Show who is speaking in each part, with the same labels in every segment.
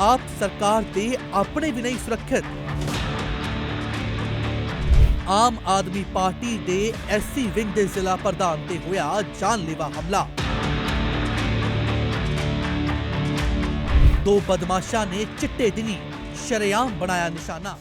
Speaker 1: ਆਪ ਸਰਕਾਰ ਦੇ ਆਪਣੇ ਵੀ ਨਹੀਂ ਸੁਰੱਖਿਅਤ। ਆਮ ਆਦਮੀ ਪਾਰਟੀ ਦੇ ਐਸਸੀ ਵਿੰਗ ਦੇ ਜ਼ਿਲ੍ਹਾ ਪ੍ਰਧਾਨ ਤੇ ਹੋਇਆ ਜਾਨਲੇਵਾ ਹਮਲਾ। ਦੋ ਬਦਮਾਸ਼ਾਂ ਨੇ ਚਿੱਟੇ ਦਿਨੀ ਸ਼ਰੇਆਮ ਬਣਾਇਆ ਨਿਸ਼ਾਨਾ।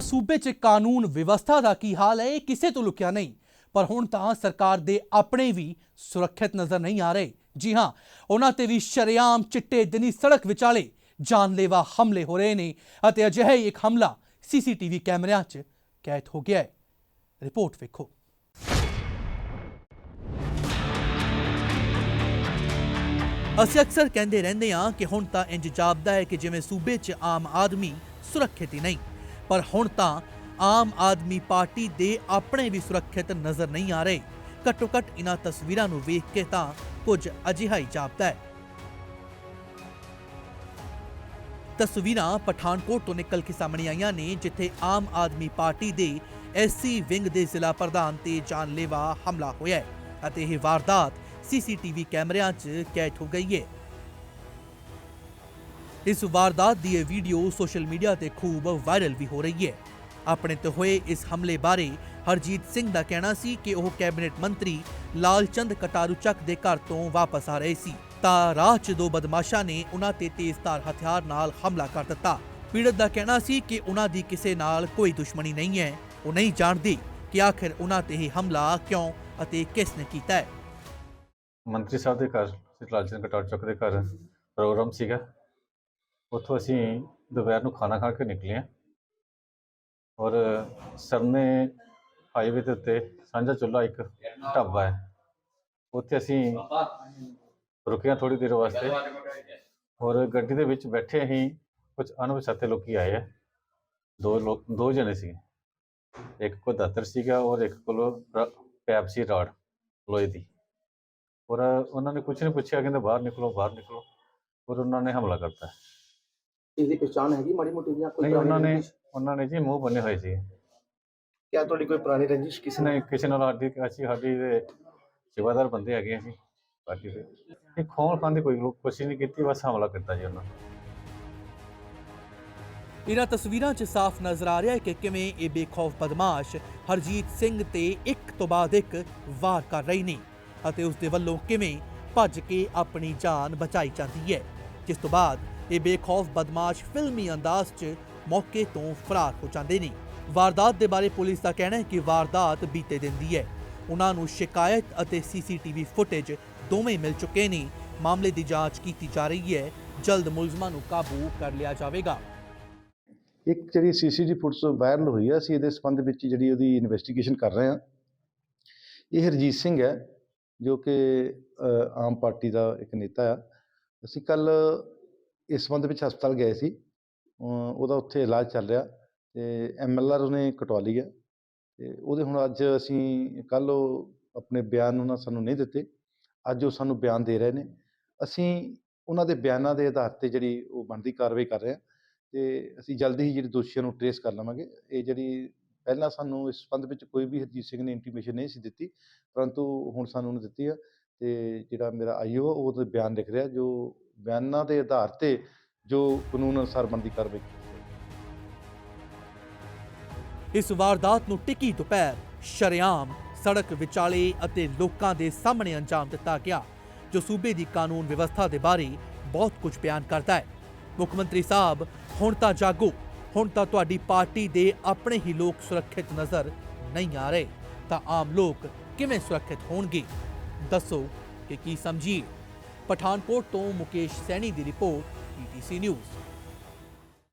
Speaker 1: ਸੂਬੇ 'ਚ ਕਾਨੂੰਨ ਵਿਵਸਥਾ ਦਾ ਕੀ ਹਾਲ ਹੈ, ਇਹ ਕਿਸੇ ਤੋਂ ਲੁਕਿਆ ਨਹੀਂ, ਪਰ ਹੁਣ ਤਾਂ ਸਰਕਾਰ ਦੇ ਆਪਣੇ ਵੀ ਸੁਰੱਖਿਅਤ ਨਜ਼ਰ ਨਹੀਂ ਆ ਰਹੇ। ਜੀ ਹਾਂ, ਉਹਨਾਂ ਤੇ ਵੀ ਸ਼ਰੇਆਮ ਚਿੱਟੇ ਦਿਨੀ ਸੜਕ ਵਿਚਾਲੇ ਜਾਨਲੇਵਾ ਹਮਲੇ ਹੋ ਰਹੇ ਨੇ ਅਤੇ ਅਜਿਹਾ ਹੀ ਇੱਕ ਹਮਲਾ ਸੀਸੀਟੀਵੀ ਕੈਮਰਿਆਂ 'ਚ ਕੈਦ ਹੋ ਗਿਆ ਹੈ। ਰਿਪੋਰਟ ਵੇਖੋ। ਅਸੀਂ ਅਕਸਰ ਕਹਿੰਦੇ ਰਹਿੰਦੇ ਹਾਂ ਕਿ ਹੁਣ ਤਾਂ ਇੰਜ ਜਾਪਦਾ ਹੈ ਕਿ ਜਿਵੇਂ ਸੂਬੇ 'ਚ ਆਮ ਆਦਮੀ ਸੁਰੱਖਿਅਤ ਹੀ ਨਹੀਂ, ਪਰ ਹੁਣ ਤਾਂ ਆਮ ਆਦਮੀ ਪਾਰਟੀ ਦੇ ਆਪਣੇ ਵੀ ਸੁਰੱਖਿਅਤ ਨਜ਼ਰ ਨਹੀਂ ਆ ਰਹੇ। ਘੱਟੋ ਘੱਟ ਇਹਨਾਂ ਤਸਵੀਰਾਂ ਨੂੰ ਵੇਖ ਕੇ ਤਾਂ ਕੁਝ ਅਜਿਹਾ ਹੀ ਜਾਪਦਾ ਹੈ। ਤਸਵੀਰਾਂ ਪਠਾਨਕੋਟ ਤੋਂ ਨਿਕਲ ਕੇ ਸਾਹਮਣੇ ਆਈਆਂ ਨੇ, ਜਿੱਥੇ ਆਮ ਆਦਮੀ ਪਾਰਟੀ ਦੇ ਐਸਸੀ ਵਿੰਗ ਦੇ ਜ਼ਿਲ੍ਹਾ ਪ੍ਰਧਾਨ ਤੇ ਜਾਨਲੇਵਾ ਹਮਲਾ ਹੋਇਆ ਹੈ ਅਤੇ ਇਹ ਵਾਰਦਾਤ ਸੀਸੀਟੀਵੀ ਕੈਮਰਿਆਂ 'ਚ ਕੈਦ ਹੋ ਗਈ ਹੈ। ਇਸ ਵਾਰਦਾਤ ਦੀ ਇਹ ਵੀਡੀਓ ਸੋਸ਼ਲ ਮੀਡੀਆ ਤੇ ਖੂਬ ਵਾਇਰਲ ਵੀ ਹੋ ਰਹੀ ਹੈ। ਆਪਣੇ ਤੇ ਹੋਏ ਇਸ ਹਮਲੇ ਬਾਰੇ ਹਰਜੀਤ ਸਿੰਘ ਦਾ ਕਹਿਣਾ ਸੀ ਕਿ ਉਹ ਕੈਬਨਿਟ ਮੰਤਰੀ ਲਾਲਚੰਦ ਕਟਾਰੂ ਚੱਕ ਦੇ ਘਰ ਤੋਂ ਵਾਪਸ ਆ ਰਹੇ ਸੀ। ਤਾਂ ਰਾਹ 'ਚ ਦੋ ਬਦਮਾਸ਼ਾਂ ਨੇ ਉਹਨਾਂ ਤੇ ਤੇਜ਼ਧਾਰ ਹਥਿਆਰ ਨਾਲ ਹਮਲਾ ਕਰ ਦਿੱਤਾ। ਪੀੜਤ ਦਾ ਕਹਿਣਾ ਸੀ ਕਿ ਉਹਨਾਂ ਦੀ ਕਿਸੇ ਨਾਲ ਕੋਈ ਦੁਸ਼ਮਣੀ ਨਹੀਂ ਹੈ। ਉਹ ਨਹੀਂ ਜਾਣਦੇ ਕਿ ਆਖਿਰ ਉਹਨਾਂ ਤੇ ਇਹ ਹਮਲਾ ਕਿਉਂ ਅਤੇ ਕਿਸ ਨੇ ਕੀਤਾ ਹੈ।
Speaker 2: ਮੰਤਰੀ ਸਾਹਿਬ ਦੇ ਘਰ, ਸ੍ਰੀ ਕਟਾਰ ਚੌਕ ਦੇ ਘਰ ਪ੍ਰੋਗਰਾਮ ਸੀਗਾ। ਉੱਥੋਂ ਅਸੀਂ ਦੁਪਹਿਰ ਨੂੰ ਖਾਣਾ ਖਾ ਕੇ ਨਿਕਲੇ ਹਾਂ। ਔਰ ਸਰਨੇ ਹਾਈਵੇ ਦੇ ਉੱਤੇ ਸਾਂਝਾ ਚੁੱਲਾ ਇੱਕ ਢਾਬਾ ਹੈ। ਉੱਥੇ ਅਸੀਂ ਰੁਕਿਆ ਹਾਂ ਥੋੜੀ ਦੇਰ ਵਾਸਤੇ। ਔਰ ਗੱਡੀ ਦੇ ਵਿੱਚ ਬੈਠੇ ਹੀ ਕੁਝ ਅਣਪਛਾਤੇ ਲੋਕੀ ਆਏ ਆ। ਦੋ ਲੋਕ, ਦੋ ਜਣੇ ਸੀ ਇੱਕ ਕੋਲ ਦਾਤਰ ਸੀਗਾ ਔਰ ਇੱਕ ਕੋਲ ਰ- ਪੈਪ ਸੀ ਰਾੜ ਲੋਹੇ ਦੀ। ਔਰ ਉਹਨਾਂ ਨੇ ਕੁਝ ਨਹੀਂ ਪੁੱਛਿਆ, ਕਹਿੰਦੇ ਬਾਹਰ ਨਿਕਲੋ ਬਾਹਰ ਨਿਕਲੋ। ਔਰ ਉਹਨਾਂ ਨੇ ਹਮਲਾ ਕਰਤਾ।
Speaker 3: ਇਹਦੀ ਪਛਾਣ ਹੈਗੀ ਮਾੜੀ ਮੋਟੀ ਜਾਂ ਕੋਈ
Speaker 2: ਨਹੀਂ
Speaker 3: ਪੁਰਾਣੀ
Speaker 2: ਉਹਨਾਂ ਨੇ
Speaker 3: ਰੰਜਿਸ਼?
Speaker 2: ਉਹਨਾਂ ਨੇ ਜੀ ਮੂੰਹ ਬੰਨੇ ਹੋਏ ਸੀ।
Speaker 3: ਕਿਆ ਤੁਹਾਡੀ ਕੋਈ ਪੁਰਾਣੀ ਰੰਜਿਸ਼ ਕਿਸੇ
Speaker 2: ਕਿਸੇ ਨੇ ਕਿਸੇ ਨਾਲ ਸਾਡੀ ਅਸੀਂ ਸਾਡੀ ਦੇ ਸੇਵਾਦਾਰ ਬੰਦੇ ਹੈਗੇ ਅਸੀਂ ਪਾਰਟੀ ਦੇ। ਇਹ ਖੋਲ ਖਾਨ ਦੀ ਕੋਈ ਲੋਕ ਕੋਸ਼ਿਸ਼ ਨਹੀਂ ਕੀਤੀ ਬਸ ਹਮਲਾ ਕੀਤਾ ਜੀ ਉਹਨਾਂ ਨੇ।
Speaker 1: ਇਹਨਾਂ ਤਸਵੀਰਾਂ 'ਚ ਸਾਫ਼ ਨਜ਼ਰ ਆ ਰਿਹਾ ਹੈ ਕਿ ਕਿਵੇਂ ਇਹ ਬੇਖੌਫ ਬਦਮਾਸ਼ ਹਰਜੀਤ ਸਿੰਘ ਤੇ ਇੱਕ ਤੋਂ ਬਾਅਦ ਇੱਕ ਵਾਰ ਕਰ ਰਹੇ ਨੇ ਅਤੇ ਉਸ ਦੇ ਵੱਲੋਂ ਕਿਵੇਂ ਭੱਜ ਕੇ ਆਪਣੀ ਜਾਨ ਬਚਾਈ ਜਾਂਦੀ ਹੈ ਜਿਸ ਤੋਂ ਬਾਅਦ ਇਹ ਬੇਖੌਫ ਬਦਮਾਸ਼ ਫਿਲਮੀ ਅੰਦਾਜ਼ 'ਚ ਮੌਕੇ ਤੋਂ ਫਰਾਰ ਹੋ ਜਾਂਦੇ ਨੇ। ਵਾਰਦਾਤ ਦੇ ਬਾਰੇ ਪੁਲਿਸ ਦਾ ਕਹਿਣਾ ਹੈ ਕਿ ਵਾਰਦਾਤ ਬੀਤੇ ਦਿਨ ਦੀ ਹੈ। ਉਹਨਾਂ ਨੂੰ ਸ਼ਿਕਾਇਤ ਅਤੇ ਸੀਸੀਟੀਵੀ ਫੁਟੇਜ ਦੋਵੇਂ ਮਿਲ ਚੁੱਕੇ ਨੇ। ਮਾਮਲੇ ਦੀ ਜਾਂਚ ਕੀਤੀ ਜਾ ਰਹੀ ਹੈ। ਜਲਦ ਮੁਲਜ਼ਮਾਂ ਨੂੰ ਕਾਬੂ ਕਰ ਲਿਆ ਜਾਵੇਗਾ।
Speaker 4: ਇੱਕ ਜਿਹੜੀ ਸੀਸੀਟੀਵੀ ਫੁਟੇਜ ਵਾਇਰਲ ਹੋਈ ਹੈ ਅਸੀਂ ਇਹਦੇ ਸੰਬੰਧ ਵਿੱਚ ਜਿਹੜੀ ਉਹਦੀ ਇਨਵੈਸਟੀਗੇਸ਼ਨ ਕਰ ਰਹੇ ਹਾਂ। ਇਹ ਹਰਜੀਤ ਸਿੰਘ ਹੈ, ਜੋ ਕਿ ਆਮ ਪਾਰਟੀ ਦਾ ਇੱਕ ਨੇਤਾ ਆ। ਅਸੀਂ ਕੱਲ ਇਸ ਸੰਬੰਧ ਵਿੱਚ ਹਸਪਤਾਲ ਗਏ ਸੀ। ਉਹਦਾ ਉੱਥੇ ਇਲਾਜ ਚੱਲ ਰਿਹਾ ਤੇ ਐਮਐਲਆਰ ਉਹਨੇ ਕਟਵਾ ਲਈ ਹੈ ਤੇ ਉਹਦੇ ਹੁਣ ਅੱਜ ਅਸੀਂ ਕੱਲ ਉਹ ਆਪਣੇ ਬਿਆਨ ਉਹਨਾਂ ਸਾਨੂੰ ਨਹੀਂ ਦਿੱਤੇ। ਅੱਜ ਉਹ ਸਾਨੂੰ ਬਿਆਨ ਦੇ ਰਹੇ ਨੇ। ਅਸੀਂ ਉਹਨਾਂ ਦੇ ਬਿਆਨਾਂ ਦੇ ਆਧਾਰ ਤੇ ਜਿਹੜੀ ਉਹ ਬਣਦੀ ਕਾਰਵਾਈ ਕਰ ਰਹੇ ਹਾਂ ਤੇ ਅਸੀਂ ਜਲਦੀ ਹੀ ਜਿਹੜੇ ਦੋਸ਼ੀਆਂ ਨੂੰ ਟਰੇਸ ਕਰ ਲਵਾਂਗੇ। ਇਹ ਜਿਹੜੀ ਪਹਿਲਾਂ ਸਾਨੂੰ ਇਸ ਸੰਬੰਧ ਵਿੱਚ ਕੋਈ ਵੀ ਹਰਜੀਤ ਸਿੰਘ ਨੇ ਇੰਟੀਮੇਸ਼ਨ ਨਹੀਂ ਸੀ ਦਿੱਤੀ, ਪਰੰਤੂ ਹੁਣ ਸਾਨੂੰ ਉਹਨੇ ਦਿੱਤੀ ਆ ਤੇ ਜਿਹੜਾ ਮੇਰਾ ਆਈਓ ਆ, ਉਹ ਉਹਦੇ ਬਿਆਨ ਲਿਖ ਰਿਹਾ ਜੋ ਬਿਆਨਾਂ ਦੇ ਆਧਾਰ ਤੇ ਜੋ ਕਾਨੂੰਨ ਅਨੁਸਾਰ ਬਣਦੀ ਕਾਰਵਾਈ
Speaker 1: ਇਸ ਵਾਰਦਾਤ ਨੂੰ ਟਿੱਕੀ ਦੁਪਹਿਰ ਸ਼ਰੇਆਮ ਸੜਕ ਵਿਚਾਲੇ ਅਤੇ ਲੋਕਾਂ ਦੇ ਸਾਹਮਣੇ ਅੰਜਾਮ ਦਿੱਤਾ ਗਿਆ, ਜੋ ਸੂਬੇ ਦੀ ਕਾਨੂੰਨ ਵਿਵਸਥਾ ਦੇ ਬਾਰੇ ਬਹੁਤ ਕੁਝ ਬਿਆਨ ਕਰਦਾ ਹੈ। ਮੁੱਖ ਮੰਤਰੀ ਸਾਹਿਬ, ਹੁਣ ਤਾਂ ਜਾਗੋ, ਹੁਣ ਤਾਂ ਤੁਹਾਡੀ ਪਾਰਟੀ ਦੇ ਆਪਣੇ ਹੀ ਲੋਕ ਸੁਰੱਖਿਅਤ ਨਜ਼ਰ ਨਹੀਂ ਆ ਰਹੇ, ਤਾਂ ਆਮ ਲੋਕ ਕਿਵੇਂ ਸੁਰੱਖਿਅਤ ਹੋਣਗੇ? ਦੱਸੋ ਕਿ ਕੀ ਸਮਝੀਏ। ਪਠਾਨਕੋਟ ਤੋਂ ਮੁਕੇਸ਼ ਸੈਣੀ ਦੀ ਰਿਪੋਰਟ ਪੀਟੀਸੀ ਨਿਊਜ਼।